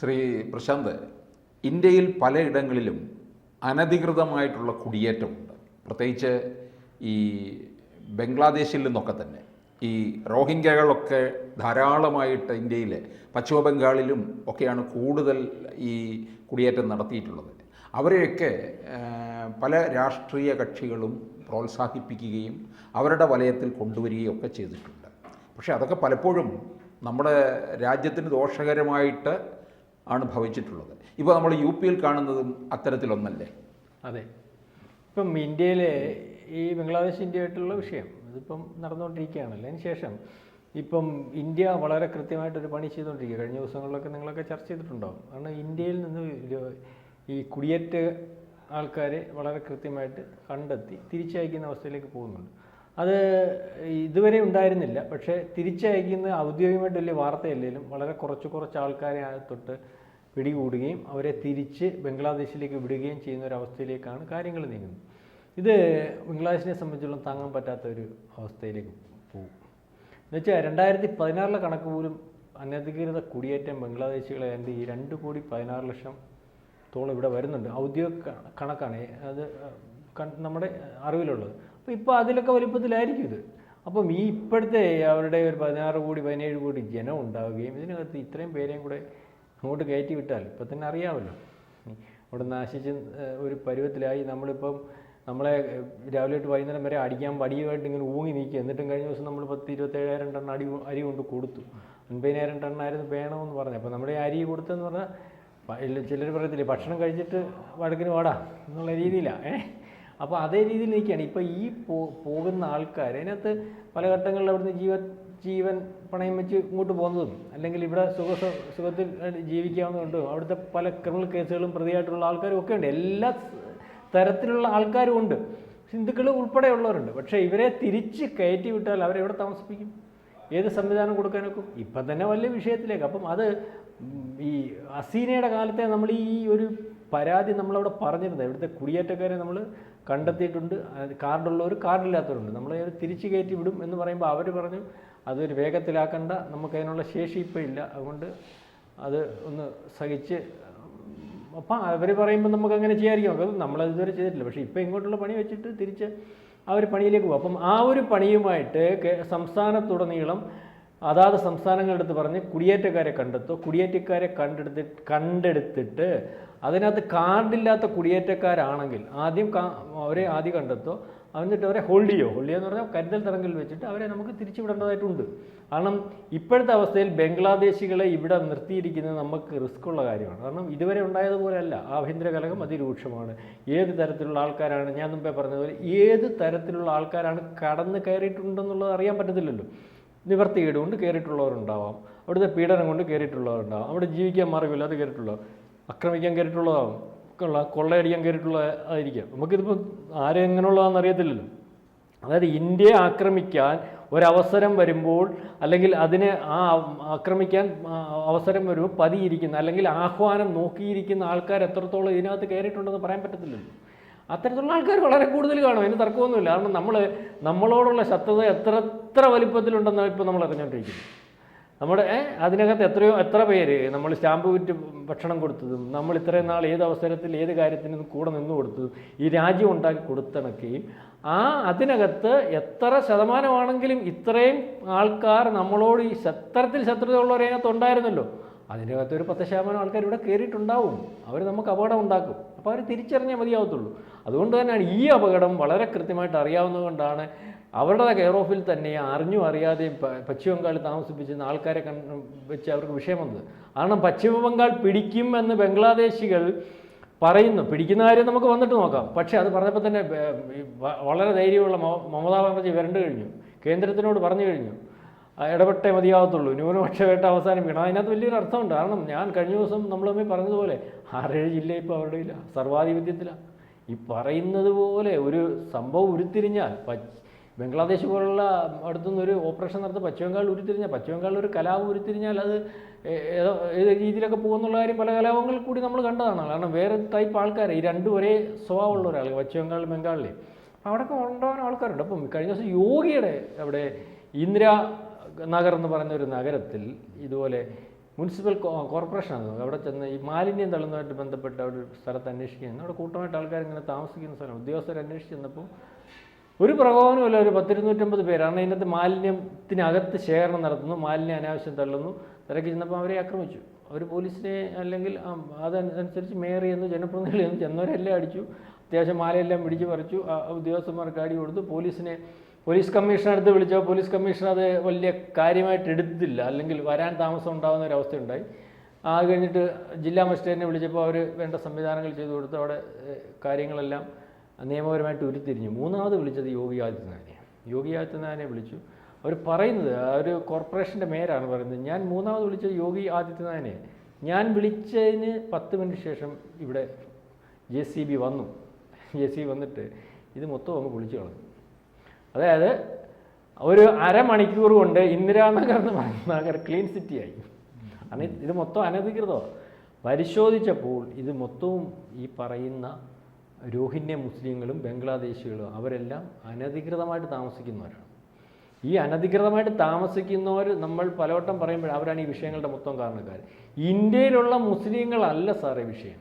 ശ്രീ പ്രശാന്ത് ഇന്ത്യയിൽ പലയിടങ്ങളിലും അനധികൃതമായിട്ടുള്ള കുടിയേറ്റമുണ്ട്. പ്രത്യേകിച്ച് ഈ ബംഗ്ലാദേശിൽ നിന്നൊക്കെ തന്നെ. ഈ റോഹിംഗ്യകളൊക്കെ ധാരാളമായിട്ട് ഇന്ത്യയിൽ പശ്ചിമ ബംഗാളിലും ഒക്കെയാണ് കൂടുതൽ ഈ കുടിയേറ്റം നടത്തിയിട്ടുള്ളത്. അവരെയൊക്കെ പല രാഷ്ട്രീയ കക്ഷികളും പ്രോത്സാഹിപ്പിക്കുകയും അവരുടെ വലയത്തിൽ കൊണ്ടുവരികയും ഒക്കെ ചെയ്തിട്ടുണ്ട്. പക്ഷേ അതൊക്കെ പലപ്പോഴും നമ്മുടെ രാജ്യത്തിന് ദോഷകരമായിട്ട് ആണ് ഭവിച്ചിട്ടുള്ളത്. ഇപ്പോൾ നമ്മൾ യു പിയിൽ കാണുന്നതും അത്തരത്തിലൊന്നല്ലേ? അതെ. ഇപ്പം ഇന്ത്യയിലെ ഈ ബംഗ്ലാദേശ് ഇന്ത്യയായിട്ടുള്ള വിഷയം ഇതിപ്പം നടന്നുകൊണ്ടിരിക്കുകയാണല്ലോ അതിന് ശേഷം ഇപ്പം ഇന്ത്യ വളരെ കൃത്യമായിട്ടൊരു പണി ചെയ്തുകൊണ്ടിരിക്കുക കഴിഞ്ഞ ദിവസങ്ങളിലൊക്കെ നിങ്ങളൊക്കെ ചർച്ച ചെയ്തിട്ടുണ്ടാവും കാരണം ഇന്ത്യയിൽ നിന്ന് ഈ കുടിയേറ്റ ആൾക്കാരെ വളരെ കൃത്യമായിട്ട് കണ്ടെത്തി തിരിച്ചയക്കുന്ന അവസ്ഥയിലേക്ക് പോകുന്നുണ്ട്. അത് ഇതുവരെ ഉണ്ടായിരുന്നില്ല. പക്ഷേ തിരിച്ചയക്കുന്ന ഔദ്യോഗികമായിട്ട് വലിയ വാർത്തയല്ലെങ്കിലും വളരെ കുറച്ച് കുറച്ച് ആൾക്കാരെ തൊട്ട് പിടികൂടുകയും അവരെ തിരിച്ച് ബംഗ്ലാദേശിലേക്ക് വിടുകയും ചെയ്യുന്ന ഒരു അവസ്ഥയിലേക്കാണ് കാര്യങ്ങൾ നീങ്ങുന്നത്. ഇത് ബംഗ്ലാദേശിനെ സംബന്ധിച്ചോളം താങ്ങാൻ പറ്റാത്ത ഒരു അവസ്ഥയിലേക്ക് പോകും. എന്നുവെച്ചാൽ രണ്ടായിരത്തി പതിനാറിലെ കണക്ക് പോലും അനധികൃത കുടിയേറ്റം ബംഗ്ലാദേശികളെ എന്റെ ഈ രണ്ട് കോടി പതിനാറ് ലക്ഷം തോളം ഇവിടെ വരുന്നുണ്ട്. ഔദ്യോഗിക കണക്കാണ്. അത് നമ്മുടെ അറിവിലുള്ളത്. അപ്പോൾ ഇപ്പോൾ അതിലൊക്കെ വലിപ്പത്തിലായിരിക്കും ഇത്. അപ്പം ഈ ഇപ്പോഴത്തെ അവരുടെ ഒരു പതിനാറ് കോടി പതിനേഴ് കോടി ജനം ഉണ്ടാവുകയും ഇതിനകത്ത് ഇത്രയും പേരെയും കൂടെ അങ്ങോട്ട് കയറ്റി വിട്ടാൽ ഇപ്പം തന്നെ അറിയാമല്ലോ. അവിടെ നാശിച്ച് ഒരു പരുവത്തിലായി നമ്മളിപ്പം നമ്മളെ രാവിലെ തൊട്ട് വൈകുന്നേരം വരെ അടിക്കാൻ വടിയുമായിട്ട് ഇങ്ങനെ ഊങ്ങി നിൽക്കുക. എന്നിട്ടും കഴിഞ്ഞ ദിവസം നമ്മൾ പത്ത് ഇരുപത്തേഴായിരം ടൺ അടി അരി കൊണ്ട് കൊടുത്തു. അൻപതിനായിരം ടണ്ണായിരുന്നു വേണമെന്ന് പറഞ്ഞു അപ്പോൾ നമ്മുടെ അരി കൊടുത്തെന്ന് പറഞ്ഞാൽ ചിലർ പറയത്തില്ലേ ഭക്ഷണം കഴിച്ചിട്ട് വടക്കിന് വാടാ എന്നുള്ള രീതിയിലാണ് ഏ? അപ്പോൾ അതേ രീതിയിൽ നിൽക്കുകയാണ്. ഇപ്പോൾ ഈ പോകുന്ന ആൾക്കാർ അതിനകത്ത് പല ഘട്ടങ്ങളിൽ അവിടുന്ന് ജീവ ജീവൻ പണയം വെച്ച് ഇങ്ങോട്ട് പോകുന്നതും അല്ലെങ്കിൽ ഇവിടെ സുഖ സുഖത്തിൽ ജീവിക്കാവുന്നതുകൊണ്ടും അവിടുത്തെ പല ക്രിമിനൽ കേസുകളും പ്രതിയായിട്ടുള്ള ആൾക്കാരും ഒക്കെ ഉണ്ട്. എല്ലാ തരത്തിലുള്ള ആൾക്കാരും ഉണ്ട്. ഹിന്ദുക്കൾ ഉൾപ്പെടെയുള്ളവരുണ്ട്. പക്ഷേ ഇവരെ തിരിച്ച് കയറ്റി വിട്ടാൽ അവരെവിടെ താമസിപ്പിക്കും? ഏത് സംവിധാനം കൊടുക്കാനൊക്കെ ഇപ്പം തന്നെ വലിയ വിഷയത്തിലേക്ക്. അപ്പം അത് ഈ അസീനയുടെ കാലത്തെ നമ്മൾ ഈ ഒരു പരാതി നമ്മളവിടെ പറഞ്ഞിരുന്നത്. ഇവിടുത്തെ കുടിയേറ്റക്കാരെ നമ്മൾ കണ്ടെത്തിയിട്ടുണ്ട്. കാർഡുള്ളവർ കാർഡില്ലാത്തവരുണ്ട്. നമ്മളെ തിരിച്ച് കയറ്റി വിടും എന്ന് പറയുമ്പോൾ അവർ പറഞ്ഞു അതൊരു വേഗത്തിലാക്കണ്ട നമുക്കതിനുള്ള ശേഷി ഇപ്പോൾ ഇല്ല. അതുകൊണ്ട് അത് ഒന്ന് സഹിച്ച് അപ്പം അവർ പറയുമ്പോൾ നമുക്ക് അങ്ങനെ ചെയ്യാതിരിക്കും അപ്പം നമ്മളത് ഇതുവരെ ചെയ്തിട്ടില്ല. പക്ഷേ ഇപ്പോൾ ഇങ്ങോട്ടുള്ള പണി വെച്ചിട്ട് തിരിച്ച് ആ ഒരു പണിയിലേക്ക് പോകും. അപ്പം ആ ഒരു പണിയുമായിട്ട് സംസ്ഥാനത്തുടനീളം അതാത് സംസ്ഥാനങ്ങളെടുത്ത് പറഞ്ഞ് കുടിയേറ്റക്കാരെ കണ്ടെത്തുക കുടിയേറ്റക്കാരെ കണ്ടെടുത്ത് കണ്ടെടുത്തിട്ട് അതിനകത്ത് കാർഡില്ലാത്ത കുടിയേറ്റക്കാരാണെങ്കിൽ ആദ്യം അവരെ ആദ്യം കണ്ടെത്തുക എന്നിട്ട് അവരെ ഹോൾഡ് ചെയ്യുമോ ഹോൾഡ് ചെയ്യുക എന്ന് പറഞ്ഞാൽ കരുതൽ തടങ്കൽ വെച്ചിട്ട് അവരെ നമുക്ക് തിരിച്ചുവിടേണ്ടതായിട്ടുണ്ട്. കാരണം ഇപ്പോഴത്തെ അവസ്ഥയിൽ ബംഗ്ലാദേശികളെ ഇവിടെ നിർത്തിയിരിക്കുന്നത് നമുക്ക് റിസ്ക് ഉള്ള കാര്യമാണ്. കാരണം ഇതുവരെ ഉണ്ടായതുപോലെയല്ല. ആഭ്യന്തര കലകം അതിരൂക്ഷമാണ്. ഏത് തരത്തിലുള്ള ആൾക്കാരാണ്? ഞാൻ മുമ്പേ പറഞ്ഞതുപോലെ ഏത് തരത്തിലുള്ള ആൾക്കാരാണ് കടന്ന് കയറിയിട്ടുണ്ടെന്നുള്ളത് അറിയാൻ പറ്റത്തില്ലല്ലോ. നിവർത്തികേട് കൊണ്ട് കയറിയിട്ടുള്ളവരുണ്ടാവാം. അവിടുത്തെ പീഡനം കൊണ്ട് കയറിയിട്ടുള്ളവരുണ്ടാവാം. അവിടെ ജീവിക്കാൻ മാർഗമില്ലാതെ കയറിയിട്ടുള്ളവർ ആക്രമിക്കാൻ കയറിയിട്ടുള്ളതാവും. കൊള്ള കൊള്ളയടിക്കാൻ കയറിയിട്ടുള്ള ആയിരിക്കാം. നമുക്കിതിപ്പോൾ ആരെ എങ്ങനെയുള്ളതാണെന്ന് അറിയത്തില്ലല്ലോ. അതായത് ഇന്ത്യയെ ആക്രമിക്കാൻ ഒരവസരം വരുമ്പോൾ അല്ലെങ്കിൽ അതിനെ ആ ആക്രമിക്കാൻ അവസരം വരുമ്പോൾ പതിയിരിക്കുന്ന അല്ലെങ്കിൽ ആഹ്വാനം നോക്കിയിരിക്കുന്ന ആൾക്കാർ എത്രത്തോളം ഇതിനകത്ത് കയറിയിട്ടുണ്ടെന്ന് പറയാൻ പറ്റത്തില്ലല്ലോ. അത്തരത്തിലുള്ള ആൾക്കാർ വളരെ കൂടുതൽ കാണും. അതിന് തർക്കമൊന്നുമില്ല. കാരണം നമ്മൾ നമ്മളോടുള്ള ശത്രുത എത്ര എത്ര വലിപ്പത്തിലുണ്ടെന്നാണ് ഇപ്പോൾ നമ്മൾ അറിഞ്ഞുകൊണ്ടിരിക്കുന്നത് നമ്മുടെ അതിനകത്ത് എത്രയോ എത്ര പേര് നമ്മൾ സ്റ്റാമ്പ് വിറ്റ് ഭക്ഷണം കൊടുത്തതും നമ്മൾ ഇത്രയും നാൾ ഏത് അവസരത്തിൽ ഏത് കാര്യത്തിനും കൂടെ നിന്ന് കൊടുത്തതും ഈ രാജ്യം ഉണ്ടാക്കി കൊടുത്തിണക്കുകയും ആ അതിനകത്ത് എത്ര ശതമാനമാണെങ്കിലും ഇത്രയും ആൾക്കാർ നമ്മളോട് ഈ ശത്രത്തിൽ ശത്രുത ഉള്ളവർ അതിനകത്ത് ഉണ്ടായിരുന്നല്ലോ. അതിനകത്ത് ഒരു പത്ത് ശതമാനം ആൾക്കാർ ഇവിടെ കയറിയിട്ടുണ്ടാവും. അവർ നമുക്ക് അപകടം ഉണ്ടാക്കും. അപ്പോൾ അവർ തിരിച്ചറിഞ്ഞാൽ മതിയാവത്തുള്ളൂ. അതുകൊണ്ട് തന്നെയാണ് ഈ അപകടം വളരെ കൃത്യമായിട്ട് അറിയാവുന്നതുകൊണ്ടാണ് അവരുടെ കെയർ ഓഫിൽ തന്നെ അറിഞ്ഞും അറിയാതെയും പശ്ചിമ ബംഗാളിൽ താമസിപ്പിച്ചിരുന്ന ആൾക്കാരെ വെച്ച് അവർക്ക് വിഷയം വന്നത് കാരണം പശ്ചിമ ബംഗാൾ പിടിക്കും എന്ന് ബംഗ്ലാദേശികൾ പറയുന്നു. പിടിക്കുന്ന കാര്യം നമുക്ക് വന്നിട്ട് നോക്കാം. പക്ഷേ അത് പറഞ്ഞപ്പോൾ തന്നെ വളരെ ധൈര്യമുള്ള മമതാ ബാനർജി വരണ്ടു കഴിഞ്ഞു. കേന്ദ്രത്തിനോട് പറഞ്ഞു കഴിഞ്ഞു. ഇടപെട്ടേ മതിയാവത്തുള്ളൂ. ന്യൂനപക്ഷ വേട്ട അവസാനിപ്പിക്കണം. അതിനകത്ത് വലിയൊരു അർത്ഥമുണ്ട്. കാരണം ഞാൻ കഴിഞ്ഞ ദിവസം നമ്മൾ തമ്മിൽ പറഞ്ഞതുപോലെ ആറേഴ് ജില്ല ഇപ്പോൾ അവരുടെ ഇല്ല സർവാധിപത്യത്തിലാണ് ഈ പറയുന്നത് പോലെ ഒരു സംഭവം ഉരുത്തിരിഞ്ഞാൽ ബംഗ്ലാദേശ് പോലുള്ള അടുത്തുനിന്ന് ഒരു ഓപ്പറേഷൻ നടത്തി പശ്ചിമബംഗാൾ ഉരുത്തിരിഞ്ഞാൽ പശ്ചിമബംഗാളിൽ ഒരു കലാപം ഉരുത്തിരിഞ്ഞാൽ അത് ഏതോ രീതിയിലൊക്കെ പോകുന്നുള്ള കാര്യം പല കലാപങ്ങളിൽ കൂടി നമ്മൾ കണ്ടതാണ്. കാരണം വേറെ ടൈപ്പ് ആൾക്കാർ ഈ രണ്ടും ഒരേ സ്വഭാവമുള്ള ഒരാൾ പശ്ചിമബംഗാളിൽ ബംഗാളിൽ അവിടെ ഉണ്ടാവാൻ ആൾക്കാരുണ്ട്. അപ്പം കഴിഞ്ഞ ദിവസം യോഗിയുടെ അവിടെ ഇന്ദിര നഗർ എന്ന് പറയുന്ന ഒരു നഗരത്തിൽ ഇതുപോലെ മുനിസിപ്പൽ കോർപ്പറേഷനാണ് അവിടെ ചെന്ന് ഈ മാലിന്യം തള്ളുന്നതായിട്ട് ബന്ധപ്പെട്ട് അവിടെ ഒരു സ്ഥലത്ത് അന്വേഷിക്കുന്നു അവിടെ കൂട്ടമായിട്ട് ആൾക്കാർ ഇങ്ങനെ താമസിക്കുന്ന സ്ഥലം ഉദ്യോഗസ്ഥർ അന്വേഷിച്ച് ചെന്നപ്പോൾ ഒരു പ്രകോപനമില്ല ഒരു പത്തിരുന്നൂറ്റമ്പത് പേരാണ് ഇതിനകത്ത് മാലിന്യത്തിനകത്ത് ശേഖരണം നടത്തുന്നു മാലിന്യം അനാവശ്യം തള്ളുന്നു. തിരക്കി ചെന്നപ്പോൾ അവരെ ആക്രമിച്ചു. അവർ പോലീസിനെ അല്ലെങ്കിൽ അതനുസരിച്ച് മേയർ എന്ന് ജനപ്രതിനിധികൾ നിന്ന് ചെന്നവരെല്ലാം അടിച്ചു. അത്യാവശ്യം മാലയെല്ലാം പിടിച്ച് പറിച്ചു. ഉദ്യോഗസ്ഥന്മാർക്ക് അടി കൊടുത്തു. പോലീസിനെ പോലീസ് കമ്മീഷണർ അടുത്ത് പോലീസ് കമ്മീഷൻ അത് വലിയ കാര്യമായിട്ട് എടുത്തില്ല. അല്ലെങ്കിൽ വരാൻ താമസം ഉണ്ടാകുന്ന ഒരു അവസ്ഥയുണ്ടായി. അത് കഴിഞ്ഞിട്ട് ജില്ലാ മജിസ്ട്രേറ്റിനെ വിളിച്ചപ്പോൾ അവർ വേണ്ട സംവിധാനങ്ങൾ ചെയ്തു കൊടുത്തു. അവിടെ കാര്യങ്ങളെല്ലാം നിയമപരമായിട്ട് ഉരുത്തിരിഞ്ഞു. മൂന്നാമത് വിളിച്ചത് യോഗി ആദിത്യനാഥിനെ. യോഗി ആദിത്യനാഥിനെ വിളിച്ചു. അവർ പറയുന്നത് ആ ഒരു കോർപ്പറേഷന്റെ മേയറാണ് പറയുന്നത് ഞാൻ മൂന്നാമത് വിളിച്ചത് യോഗി ആദിത്യനാഥിനെ. ഞാൻ വിളിച്ചതിന് പത്ത് മിനിറ്റ് ശേഷം ഇവിടെ ജെ സി ബി വന്നു. ജെ സി വന്നിട്ട് ഇത് മൊത്തം അങ്ങ് പൊളിച്ചു കളഞ്ഞു. അതായത് ഒരു അരമണിക്കൂർ കൊണ്ട് ഇന്ദിരാനഗർ എന്ന് പറയുന്ന നഗർ ക്ലീൻ സിറ്റി ആയി കാരണം ഇത് മൊത്തം അനധികൃതമാണ്. പരിശോധിച്ചപ്പോൾ ഇത് മൊത്തവും ഈ പറയുന്ന രോഹിന്യ മുസ്ലിങ്ങളും ബംഗ്ലാദേശികളും അവരെല്ലാം അനധികൃതമായിട്ട് താമസിക്കുന്നവരാണ്. ഈ അനധികൃതമായിട്ട് താമസിക്കുന്നവർ നമ്മൾ പലവട്ടം പറയുമ്പോൾ അവരാണ് ഈ വിഷയങ്ങളുടെ മൊത്തം കാരണക്കാർ ഇന്ത്യയിലുള്ള മുസ്ലിങ്ങളല്ല സാറേ വിഷയം.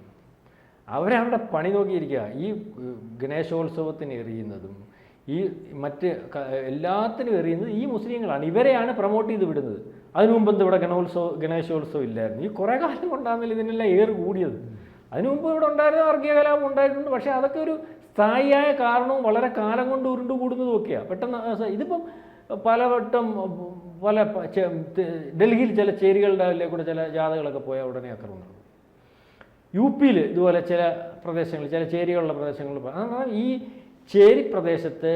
അവരവിടെ പണി നോക്കിയിരിക്കുക. ഈ ഗണേശോത്സവത്തിന് എറിയുന്നതും ഈ മറ്റ് എല്ലാത്തിനും എറിയുന്നത് ഈ മുസ്ലിങ്ങളാണ്. ഇവരെയാണ് പ്രൊമോട്ട് ചെയ്ത് വിടുന്നത്. അതിനു മുമ്പ് ഇവിടെ ഗണോത്സവം ഗണേശോത്സവം ഇല്ലായിരുന്നു. ഈ കുറേ കാലം കൊണ്ടാണല്ലോ ഇതിനെല്ലാം ഏറ് കൂടിയത്. അതിനു മുമ്പ് ഇവിടെ ഉണ്ടായിരുന്ന വർഗീയ കലാപം ഉണ്ടായിട്ടുണ്ട്. പക്ഷേ അതൊക്കെ ഒരു സ്ഥായിയായ കാരണവും വളരെ കാലം കൊണ്ട് ഉരുണ്ടു കൂടുന്നതും ഒക്കെയാണ് പെട്ടെന്ന് ഇതിപ്പം പലവട്ടം പല ഡൽഹിയിൽ ചില ചേരികളുടെ അതിലെ കൂടെ ചില ജാഥകളൊക്കെ പോയാൽ ഉടനെ അക്രമം നടക്കും. യു പിയിൽ ഇതുപോലെ ചില പ്രദേശങ്ങൾ ചില ചേരികളുള്ള പ്രദേശങ്ങളിൽ ഈ ചേരി പ്രദേശത്ത്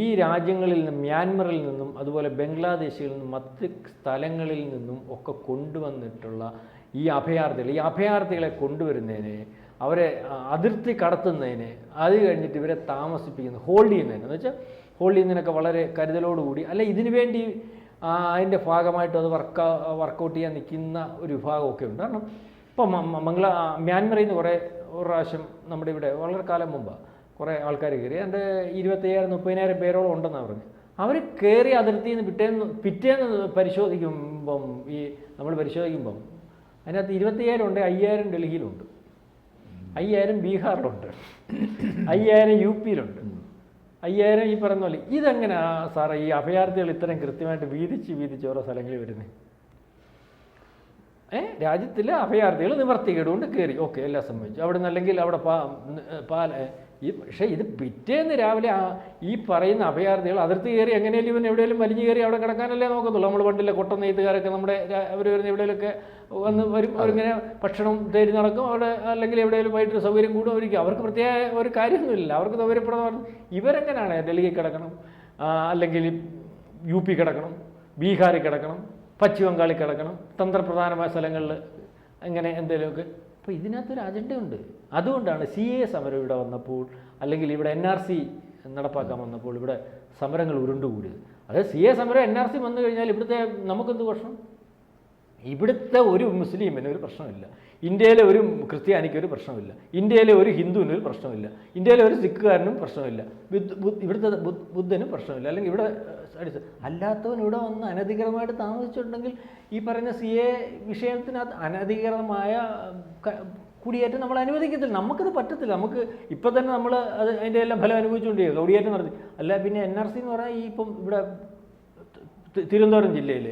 ഈ രാജ്യങ്ങളിൽ നിന്നും മ്യാൻമറിൽ നിന്നും അതുപോലെ ബംഗ്ലാദേശിൽ നിന്നും മറ്റ് സ്ഥലങ്ങളിൽ നിന്നും ഒക്കെ കൊണ്ടുവന്നിട്ടുള്ള ഈ അഭയാർത്ഥികൾ ഈ അഭയാർത്ഥികളെ കൊണ്ടുവരുന്നതിന് അവരെ അതിർത്തി കടത്തുന്നതിന് അത് കഴിഞ്ഞിട്ട് ഇവരെ താമസിപ്പിക്കുന്നത് ഹോൾഡ് ചെയ്യുന്നതിന്. എന്ന് വെച്ചാൽ ഹോൾഡ് ചെയ്യുന്നതിനൊക്കെ വളരെ കരുതലോടുകൂടി അല്ല ഇതിനു വേണ്ടി അതിന്റെ ഭാഗമായിട്ട് അത് വർക്ക് വർക്കൗട്ട് ചെയ്യാൻ നിൽക്കുന്ന ഒരു വിഭാഗമൊക്കെ ഉണ്ട്. കാരണം ഇപ്പം മംഗള മ്യാൻമറിൽ നിന്ന് കുറേ ഒരു പ്രാവശ്യം നമ്മുടെ ഇവിടെ വളരെ കാലം മുമ്പ് കുറേ ആൾക്കാർ കയറി. എന്റെ ഇരുപത്തയ്യായിരം മുപ്പതിനായിരം പേരോളം ഉണ്ടെന്നാണ് പറഞ്ഞു. അവർ കയറി അതിർത്തിയിൽ നിന്ന് പിറ്റേന്ന് പിറ്റേന്ന് പരിശോധിക്കുമ്പം ഈ നമ്മൾ പരിശോധിക്കുമ്പം അതിനകത്ത് ഇരുപത്തയ്യായിരം ഉണ്ട് അയ്യായിരം ഡൽഹിയിലുണ്ട്. അയ്യായിരം ബീഹാറിലുണ്ട്. അയ്യായിരം യു പിയിലുണ്ട്. അയ്യായിരം ഈ പറയുന്ന പോലെ. ഇതെങ്ങനെയാ സാറേ ഈ അഭയാർത്ഥികൾ ഇത്രയും കൃത്യമായിട്ട് വീതിച്ച് വീതിച്ച് ഓരോ സ്ഥലങ്ങളിൽ വരുന്നത് ഏ? രാജ്യത്തിലെ അഭയാർത്ഥികൾ നിവർത്തി കേടുകൊണ്ട് കയറി. ഓക്കെ എല്ലാം സംഭവിച്ചു. അവിടെ നിന്നല്ലെങ്കിൽ അവിടെ പാ പാല ഈ പക്ഷേ ഇത് പിറ്റേന്ന് രാവിലെ ആ ഈ പറയുന്ന അഭയാർത്ഥികൾ അതിർത്തി കയറി എങ്ങനെയല്ലേ ഇവൻ എവിടെയെങ്കിലും വലിഞ്ഞു കയറി അവിടെ കിടക്കാനല്ലേ നോക്കത്തുള്ളൂ? നമ്മൾ പണ്ടില്ല കൊട്ടം നെയ്ത്തുകാരൊക്കെ നമ്മുടെ അവർ വരുന്ന എവിടെയെങ്കിലൊക്കെ വന്ന് വരും അവരിങ്ങനെ ഭക്ഷണം തേടി നടക്കും. അവിടെ അല്ലെങ്കിൽ എവിടെയെങ്കിലും വൈകിട്ട് സൗകര്യം കൂടും. അവർക്ക് അവർക്ക് പ്രത്യേക ഒരു കാര്യമൊന്നുമില്ല. അവർക്ക് സൗകര്യപ്രദമാണ് ഇവരെങ്ങനെയാണ് ഡൽഹി കിടക്കണം? അല്ലെങ്കിൽ യു പി കിടക്കണം? ബീഹാറിൽ കിടക്കണം? പശ്ചിമ ബംഗാളിൽ കിടക്കണം? തന്ത്രപ്രധാനമായ സ്ഥലങ്ങളിൽ അങ്ങനെ എന്തെങ്കിലുമൊക്കെ അപ്പോൾ ഇതിനകത്തൊരു അജണ്ടയുണ്ട് അതുകൊണ്ടാണ് സി എ സമരം ഇവിടെ വന്നപ്പോൾ അല്ലെങ്കിൽ ഇവിടെ എൻ ആർ സി നടപ്പാക്കാൻ വന്നപ്പോൾ ഇവിടെ സമരങ്ങൾ ഉരുണ്ടുകൂടിയത്. അതായത് സി എ സമരം എൻ ആർ സി വന്നു കഴിഞ്ഞാൽ ഇവിടുത്തെ നമുക്കെന്ത് പ്രശ്നം? ഇവിടുത്തെ ഒരു മുസ്ലിമിന് ഒരു പ്രശ്നമില്ല. ഇന്ത്യയിലെ ഒരു ക്രിസ്ത്യാനിക്ക് ഒരു പ്രശ്നമില്ല. ഇന്ത്യയിലെ ഒരു ഹിന്ദുവിന് ഒരു പ്രശ്നമില്ല. ഇന്ത്യയിലെ ഒരു സിഖുകാരനും പ്രശ്നമില്ല. ഇവിടുത്തെ ബുദ്ധനും പ്രശ്നമില്ല. അല്ലെങ്കിൽ ഇവിടെ അല്ലാത്തവൻ ഇവിടെ വന്ന് അനധികൃതമായിട്ട് താമസിച്ചിട്ടുണ്ടെങ്കിൽ ഈ പറഞ്ഞ സി എ വിഷയത്തിനകത്ത് അനധികൃതമായ കുടിയേറ്റം നമ്മൾ അനുവദിക്കത്തില്ല. നമുക്കത് പറ്റത്തില്ല. നമുക്ക് ഇപ്പം തന്നെ നമ്മൾ അത് അതിന്റെ എല്ലാം ഫലം അനുഭവിച്ചുകൊണ്ടിരിക്കുക കുടിയേറ്റം നടത്തി. അല്ല പിന്നെ എൻ ആർ സി എന്ന് പറഞ്ഞാൽ ഈ ഇപ്പം ഇവിടെ തിരുവനന്തപുരം ജില്ലയിൽ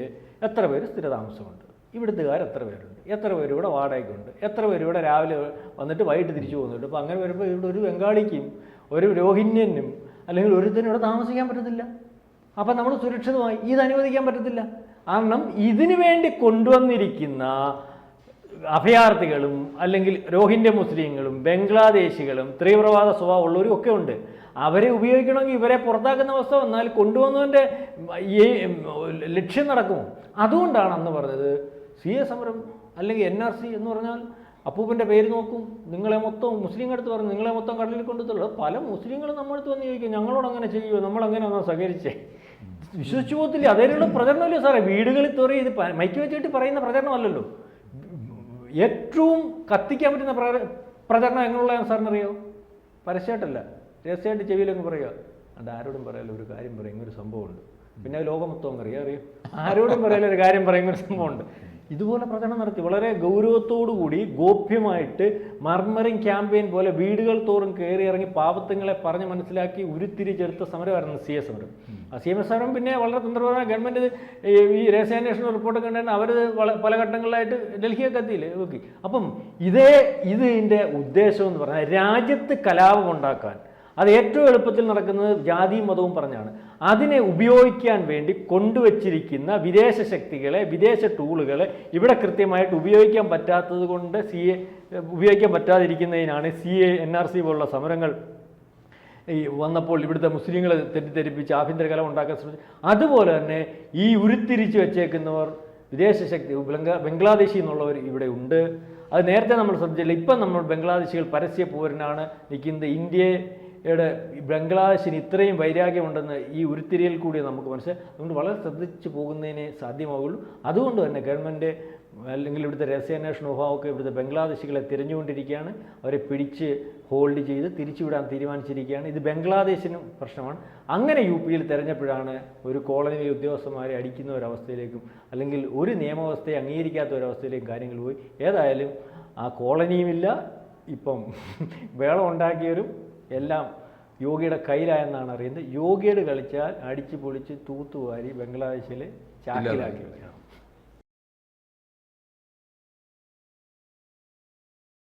എത്ര പേര് സ്ഥിരതാമസമുണ്ട്? ഇവിടുത്തുകാർ എത്ര പേരുണ്ട്? എത്ര പേര് ഇവിടെ വാടകയ്ക്കുണ്ട്? എത്ര പേര് ഇവിടെ രാവിലെ വന്നിട്ട് വൈകിട്ട് തിരിച്ചു പോകുന്നുണ്ട്? അപ്പോൾ അങ്ങനെ വരുമ്പോൾ ഇവിടെ ഒരു ബംഗാളിക്കും ഒരു രോഹിന്യനും അല്ലെങ്കിൽ ഒരുത്തനും ഇവിടെ താമസിക്കാൻ പറ്റത്തില്ല. അപ്പം നമ്മൾ സുരക്ഷിതമായി ഇത് അനുവദിക്കാൻ പറ്റത്തില്ല. കാരണം ഇതിനു വേണ്ടി കൊണ്ടുവന്നിരിക്കുന്ന അഭയാർത്ഥികളും അല്ലെങ്കിൽ രോഹിന്യ മുസ്ലിങ്ങളും ബംഗ്ലാദേശികളും തീവ്രവാദ സ്വഭാവമുള്ളവരും ഒക്കെ ഉണ്ട്. അവരെ ഉപയോഗിക്കണമെങ്കിൽ ഇവരെ പുറത്താക്കുന്ന അവസ്ഥ വന്നാൽ കൊണ്ടുവന്നതിന്റെ ലക്ഷ്യം നടക്കുമോ? അതുകൊണ്ടാണ് അന്ന് പറഞ്ഞത് സി എ സമരം അല്ലെങ്കിൽ എൻ ആർ സി എന്ന് പറഞ്ഞാൽ അപ്പൂപ്പന്റെ പേര് നോക്കും. നിങ്ങളെ മൊത്തം മുസ്ലിം അടുത്ത് പറഞ്ഞു നിങ്ങളെ മൊത്തം കടലിൽ കൊണ്ടുത്തുള്ളൂ പല മുസ്ലിങ്ങളും നമ്മളടുത്ത് വന്ന് ചോദിക്കും ഞങ്ങളോട് അങ്ങനെ ചെയ്യുമോ നമ്മളങ്ങനെ ഒന്നും സഹകരിച്ചേ? വിശ്വസിച്ചു പോകത്തില്ല. അതേലുള്ള പ്രചരണമല്ലേ സാറേ? വീടുകളിൽ തോറി ഇത് മൈക്ക് വെച്ചിട്ട് പറയുന്ന പ്രചരണമല്ലല്ലോ. ഏറ്റവും കത്തിക്കാൻ പറ്റുന്ന പ്ര- പ്രചരണം എങ്ങനെയുള്ള സാറിനറിയോ? പരസ്യമായിട്ടല്ല. രഹസ്യമായിട്ട് ചെവിയിലങ്ങ് പറയുക. അത് ആരോടും പറയാലോ ഒരു കാര്യം പറയുന്ന ഒരു സംഭവമുണ്ട്. പിന്നെ ലോകമൊത്തം ലോകം മൊത്തം അറിയാം. അറിയാം? ആരോടും പറയാലോ ഒരു കാര്യം പറയുന്ന ഒരു സംഭവമുണ്ട്. ഇതുപോലെ പ്രചരണം നടത്തി. വളരെ ഗൗരവത്തോടുകൂടി ഗോപ്യമായിട്ട് മർമറിങ് ക്യാമ്പയിൻ പോലെ വീടുകൾ തോറും കയറി ഇറങ്ങി പാപത്തങ്ങളെ പറഞ്ഞ് മനസ്സിലാക്കി ഉരുത്തിരിച്ചെടുത്ത സമരമായിരുന്നു സി എസ് സമരം. ആ സി എം എസ് സമരം പിന്നെ വളരെ തന്ത്രപരമായ ഗവൺമെന്റ് ഈ- രഹസ്യാന്വേഷണ റിപ്പോർട്ടൊക്കെ ഉണ്ടായിരുന്നു അവർ പല ഘട്ടങ്ങളിലായിട്ട് ഡൽഹിയൊക്കെ എത്തിയില്ലേ? ഓക്കെ അപ്പം ഇതേ ഇതിന്റെ ഉദ്ദേശം എന്ന് പറഞ്ഞാൽ രാജ്യത്ത് കലാപം ഉണ്ടാക്കാൻ. അത് ഏറ്റവും എളുപ്പത്തിൽ നടക്കുന്നത് ജാതിയും മതവും പറഞ്ഞാണ്. അതിനെ ഉപയോഗിക്കാൻ വേണ്ടി കൊണ്ടുവച്ചിരിക്കുന്ന വിദേശ ശക്തികളെ വിദേശ ടൂളുകളെ ഇവിടെ കൃത്യമായിട്ട് ഉപയോഗിക്കാൻ പറ്റാത്തത് കൊണ്ട് സി എ ഉപയോഗിക്കാൻ പറ്റാതിരിക്കുന്നതിനാണ് C A N R C പോലുള്ള സമരങ്ങൾ ഈ വന്നപ്പോൾ ഇവിടുത്തെ മുസ്ലിങ്ങളെ തെറ്റിദ്ധരിപ്പിച്ച് ആഭ്യന്തര കലം ഉണ്ടാക്കാൻ ശ്രമിച്ചു അതുപോലെ തന്നെ ഈ ഉരുത്തിരിച്ച് വെച്ചേക്കുന്നവർ വിദേശ ശക്തി ബംഗ്ലാ ബംഗ്ലാദേശിൽ നിന്നുള്ളവർ ഇവിടെ ഉണ്ട്. അത് നേരത്തെ നമ്മൾ ശ്രദ്ധിച്ചില്ല. ഇപ്പം നമ്മൾ ബംഗ്ലാദേശികൾ പരസ്യ പൂരനാണ് നിൽക്കുന്നത് ഇന്ത്യയുടെ ഈ ബംഗ്ലാദേശിന് ഇത്രയും വൈരാഗ്യമുണ്ടെന്ന് ഈ ഉരുത്തിരിയിൽ കൂടി നമുക്ക് മനസ്സിലായി. അതുകൊണ്ട് വളരെ ശ്രദ്ധിച്ചു പോകുന്നതിനെ സാധ്യമാവുള്ളൂ. അതുകൊണ്ട് തന്നെ ഗവൺമെന്റ് അല്ലെങ്കിൽ ഇവിടുത്തെ രഹസ്യാന്വേഷണ വിഭാഗമൊക്കെ ഇവിടുത്തെ ബംഗ്ലാദേശികളെ തിരഞ്ഞുകൊണ്ടിരിക്കുകയാണ്. അവരെ പിടിച്ച് ഹോൾഡ് ചെയ്ത് തിരിച്ചുവിടാൻ തീരുമാനിച്ചിരിക്കുകയാണ്. ഇത് ബംഗ്ലാദേശിനും പ്രശ്നമാണ്. അങ്ങനെ യു പിയിൽ തെരഞ്ഞപ്പോഴാണ് ഒരു കോളനിയിലെ ഉദ്യോഗസ്ഥന്മാരെ അടിക്കുന്ന ഒരവസ്ഥയിലേക്കും അല്ലെങ്കിൽ ഒരു നിയമവ്യവസ്ഥയെ അംഗീകരിക്കാത്ത ഒരവസ്ഥയിലേക്കും കാര്യങ്ങൾ പോയി. ഏതായാലും ആ കോളനിയുമില്ല. ഇപ്പം വേളം ഉണ്ടാക്കിയവരും എല്ലാം യോഗിയുടെ കയ്യിലായെന്നാണ് അറിയുന്നത്. യോഗിയുടെ കളിച്ചാൽ അടിച്ചു പൊളിച്ച് തൂത്തുവാരി ബംഗ്ലാദേശിൽ ചാക്കിലാക്കി